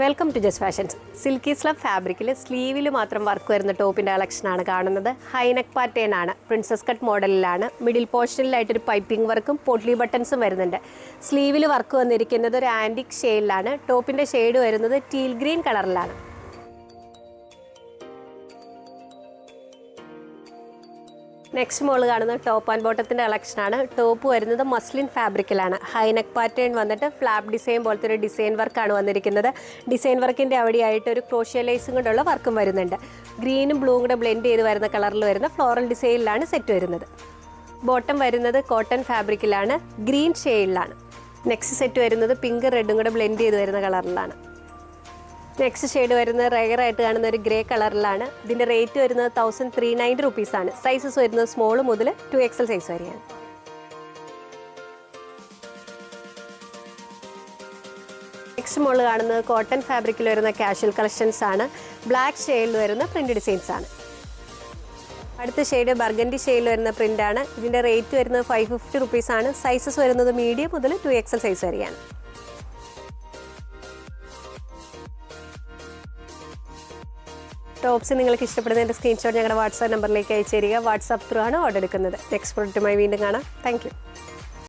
Welcome to just fashions silky slub ഫാബ്രിക്കിൽ സ്ലീവിൽ മാത്രം വർക്ക് വരുന്ന ടോപ്പിന്റെ കളക്ഷനാണ് കാണുന്നത്. ഹൈനക് പാറ്റേൺ ആണ്. പ്രിൻസസ് കട്ട് മോഡലിലാണ് മിഡിൽ പോർഷനിലായിട്ടൊരു പൈപ്പിംഗ് വർക്കും പൊട്ട്ലി ബട്ടൺസും വരുന്നുണ്ട്. സ്ലീവിൽ വർക്ക് വന്നിരിക്കുന്നത് ഒരു ആന്റിക് ഷെയ്ഡിലാണ് ടോപ്പിന്റെ ഷെയ്ഡ് വരുന്നത് ടീൽ ഗ്രീൻ കളറിലാണ് നെക്സ്റ്റ് മോൾ കാണുന്നത് ടോപ്പ് ആൻഡ് ബോട്ടത്തിന്റെ കളക്ഷനാണ് ടോപ്പ് വരുന്നത് മസ്ലിൻ ഫാബ്രിക്കിലാണ് ഹൈനെക്ക് പാറ്റേൺ വന്നിട്ട് ഫ്ലാപ്പ് ഡിസൈൻ പോലത്തെ ഒരു ഡിസൈൻ വർക്കാണ് വന്നിരിക്കുന്നത്. ഡിസൈൻ വർക്കിന്റെ അവിടെയായിട്ട് ഒരു ക്രോഷ്യലൈസും കൊണ്ടുള്ള വർക്കും വരുന്നുണ്ട്. ഗ്രീനും ബ്ലൂവും കൂടെ ബ്ലെൻഡ് ചെയ്ത് വരുന്ന കളറിൽ വരുന്ന ഫ്ലോറൽ ഡിസൈനിലാണ് സെറ്റ് വരുന്നത്. ബോട്ടം വരുന്നത് കോട്ടൺ ഫാബ്രിക്കിലാണ് ഗ്രീൻ ഷെയ്ഡിലാണ് നെക്സ്റ്റ് സെറ്റ് വരുന്നത് പിങ്ക് റെഡും കൂടെ ബ്ലെൻഡ് ചെയ്ത് വരുന്ന കളറിലാണ് നെക്സ്റ്റ് ഷെയ്ഡ് വരുന്നത് റയർ ആയിട്ട് കാണുന്ന ഒരു ഗ്രേ കളറിലാണ് ഇതിന്റെ റേറ്റ് വരുന്നത് തൗസൻഡ് ത്രീ നയന്റി റുപ്പീസാണ് സൈസസ് വരുന്നത് സ്മോൾ മുതൽ ടു എക്സൽ സൈസ് വരെയാണ്. നെക്സ്റ്റ് മോൾ കാണുന്നത് കോട്ടൺ ഫാബ്രിക്കിൽ വരുന്ന കാഷ്വൽ കളക്ഷൻസ് ആണ്. ബ്ലാക്ക് ഷെയ്ഡിൽ വരുന്ന പ്രിന്റ് ഡിസൈൻസ് ആണ്. അടുത്ത ഷെയ്ഡ് ബർഗൻഡി ഷെയ്ഡിൽ വരുന്ന പ്രിന്റ് ആണ്. ഇതിന്റെ റേറ്റ് വരുന്നത് ഫൈവ് ഫിഫ്റ്റി റുപ്പീസാണ് സൈസസ് വരുന്നത് മീഡിയം മുതൽ ടു എക്സൽ സൈസ് വരെയാണ്. ടോപ്സ് നിങ്ങൾക്ക് ഇഷ്ടപ്പെടുന്നതിന്റെ സ്ക്രീൻഷോട്ട് ഞങ്ങളുടെ വാട്സാപ്പ് നമ്പറിലേക്ക് അയച്ചു തരിക. വാട്സാപ്പ് ത്രൂ ആണ് ഓർഡർ എടുക്കുന്നത്. നെക്സ്റ്റ് പ്രൊഡക്റ്റുമായി വീണ്ടും കാണാം. താങ്ക്